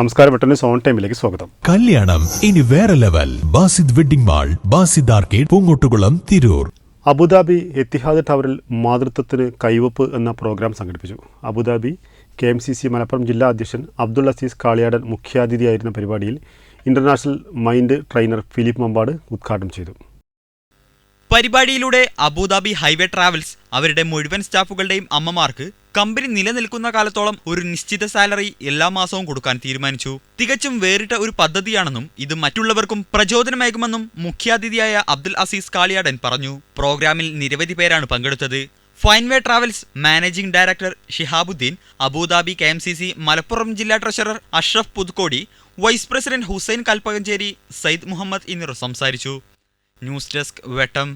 നമസ്കാരം വെട്ടന് സോൺ ടൈമിലേക്ക് സ്വാഗതം. കല്യാണം ഇനി വേറെ level. Basid wedding mall Basid arcade Poongottukulam Tirur. Abu Dhabi Etihad ടവറിൽ മാതൃത്വത്തിന് കൈവപ്പ് എന്ന പ്രോഗ്രാം സംഘടിപ്പിച്ചു. Abu Dhabi K M C C Malappuram ജില്ലാ അധ്യക്ഷൻ അബ്ദുൾ അസീസ് കാളിയാടൻ മുഖ്യാതിഥിയായിരുന്ന പരിപാടിയിൽ international mind trainer Philip Mambad ഉദ്ഘാടനം ചെയ്തു. പരിപാടിയിലൂടെ അബുദാബി ഹൈവേ ട്രാവൽസ് അവരുടെ മുഴുവൻ സ്റ്റാഫുകളുടെയും അമ്മമാർക്ക് കമ്പനി നിലനിൽക്കുന്ന കാലത്തോളം ഒരു നിശ്ചിത സാലറി എല്ലാ മാസവും കൊടുക്കാൻ തീരുമാനിച്ചു. തികച്ചും വേറിട്ട ഒരു പദ്ധതിയാണെന്നും ഇത് മറ്റുള്ളവർക്കും പ്രചോദനമേകുമെന്നും മുഖ്യാതിഥിയായ അബ്ദുൽ അസീസ് കാളിയാടൻ പറഞ്ഞു. പ്രോഗ്രാമിൽ നിരവധി പേരാണ് പങ്കെടുത്തത്. Fineway travels managing director Shihabuddin Abu Dhabi K Malappuram ജില്ലാ treasurer Ashraf Puthukodi vice president Hussain Kalpakanchery Sayyid Muhammad എന്നിവർ സംസാരിച്ചു. ന്യൂസ് ഡെസ്ക് വെട്ടം